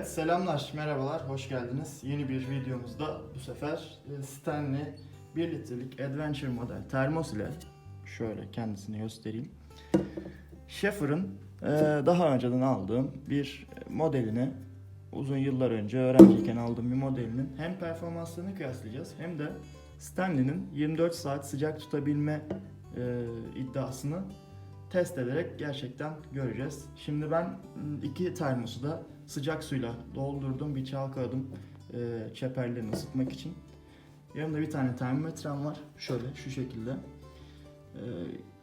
Evet selamlar, merhabalar, hoş geldiniz. Yeni bir videomuzda bu sefer e, Stanley 1 litrelik Adventure model termos ile şöyle kendisini göstereyim. Schaeffer'ın e, daha önceden aldığım bir modelini uzun yıllar önce öğrenciyken aldığım bir modelinin hem performanslarını kıyaslayacağız hem de Stanley'nin 24 saat sıcak tutabilme e, iddiasını test ederek gerçekten göreceğiz. Şimdi ben m, iki termosu da sıcak suyla doldurdum. Bir çalkaladım e, çeperlerini ısıtmak için. Yanımda bir tane termometrem var. Şöyle şu şekilde. E,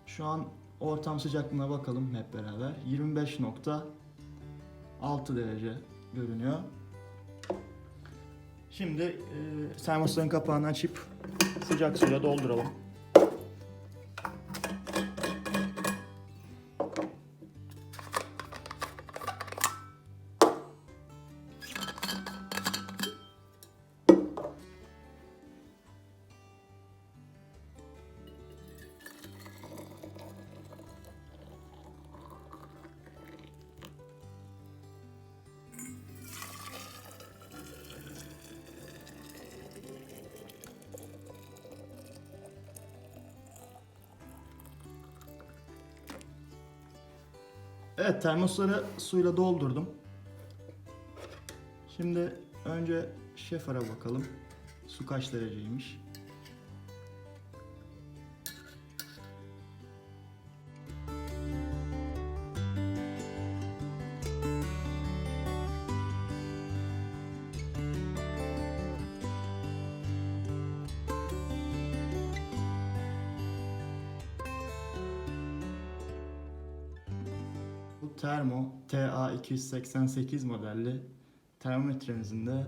şu an ortam sıcaklığına bakalım hep beraber. 25.6 derece görünüyor. Şimdi e, termosların kapağını açıp sıcak suyla dolduralım. Evet termosları suyla doldurdum. Şimdi önce şefara bakalım. Su kaç dereceymiş? Termo TA288 modelli termometremizin de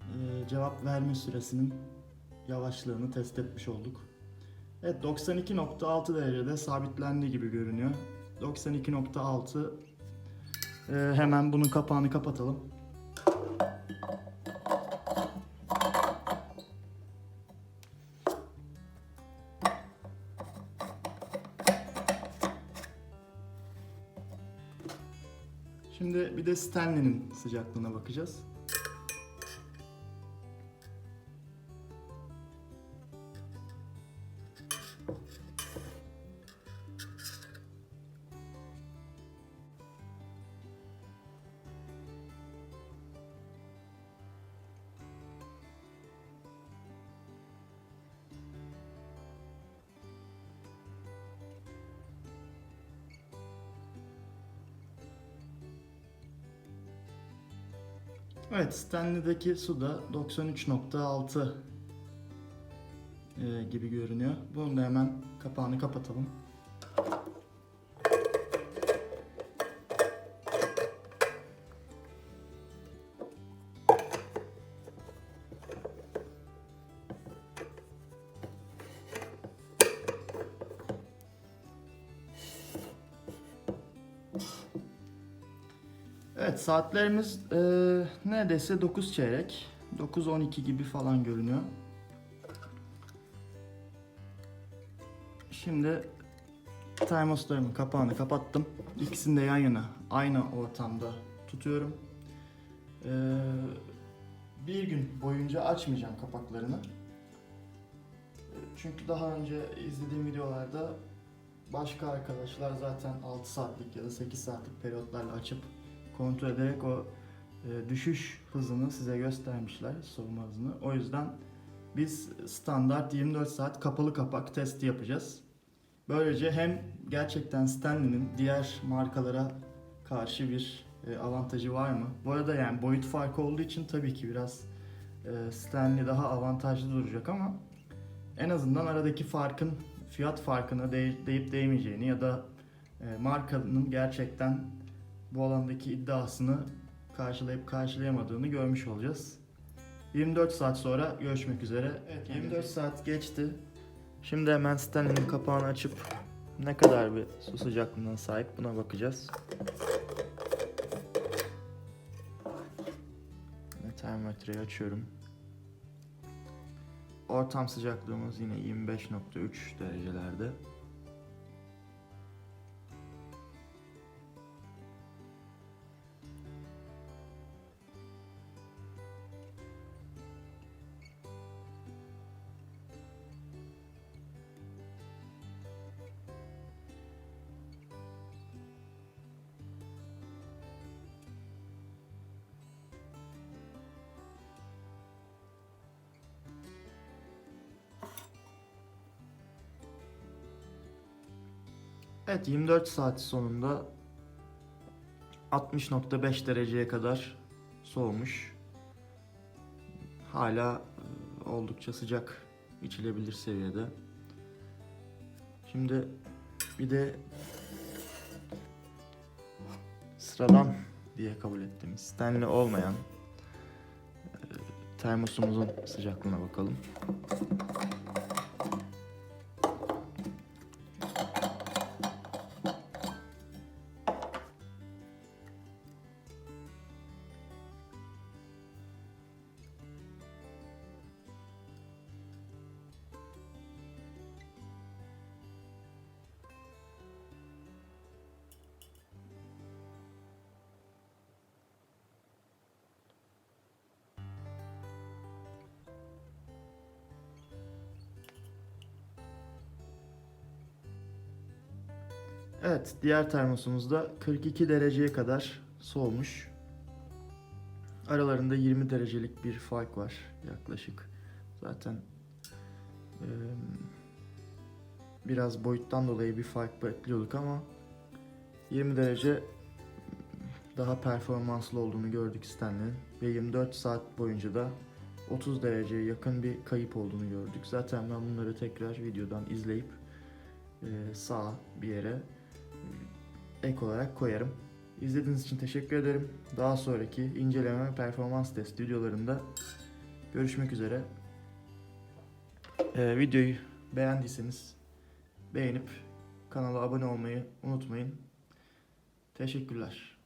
e, cevap verme süresinin yavaşlığını test etmiş olduk. Evet 92.6 derecede sabitlendi gibi görünüyor. 92.6 e, hemen bunun kapağını kapatalım. Şimdi bir de Stanley'nin sıcaklığına bakacağız. Evet, Stanley'deki su da 93.6 e, gibi görünüyor. Bunun da hemen kapağını kapatalım. Evet saatlerimiz e, neredeyse 9 çeyrek. 9-12 gibi falan görünüyor. Şimdi termoslarımın kapağını kapattım. İkisini de yan yana aynı ortamda tutuyorum. E, bir gün boyunca açmayacağım kapaklarını. E, Çünkü daha önce izlediğim videolarda başka arkadaşlar zaten 6 saatlik ya da 8 saatlik periyotlarla açıp kontrol ederek o e, düşüş hızını size göstermişler, soğuma hızını. O yüzden biz standart 24 saat kapalı kapak testi yapacağız. Böylece hem gerçekten Stanley'nin diğer markalara karşı bir e, avantajı var mı? Bu arada yani boyut farkı olduğu için tabii ki biraz e, Stanley daha avantajlı duracak ama en azından aradaki farkın fiyat farkına değ- değip değmeyeceğini ya da e, markanın gerçekten bu alandaki iddiasını karşılayıp karşılayamadığını görmüş olacağız. 24 saat sonra görüşmek üzere. Evet 24 saat geçti. Şimdi hemen Stanley'nin kapağını açıp ne kadar bir su sıcaklığına sahip buna bakacağız. Ve termometreyi açıyorum. Ortam sıcaklığımız yine 25.3 derecelerde. Evet 24 saat sonunda 60.5 dereceye kadar soğumuş. Hala e, oldukça sıcak içilebilir seviyede. Şimdi bir de sıradan diye kabul ettiğimiz Stanley olmayan e, termosumuzun sıcaklığına bakalım. Evet, diğer termosumuzda 42 dereceye kadar soğumuş. Aralarında 20 derecelik bir fark var yaklaşık. Zaten eee, biraz boyuttan dolayı bir fark bekliyorduk ama 20 derece daha performanslı olduğunu gördük Stanley'nin ve 24 saat boyunca da 30 dereceye yakın bir kayıp olduğunu gördük. Zaten ben bunları tekrar videodan izleyip eee sağa bir yere ek olarak koyarım. İzlediğiniz için teşekkür ederim. Daha sonraki inceleme ve performans test videolarında görüşmek üzere. Ee, videoyu beğendiyseniz beğenip kanala abone olmayı unutmayın. Teşekkürler.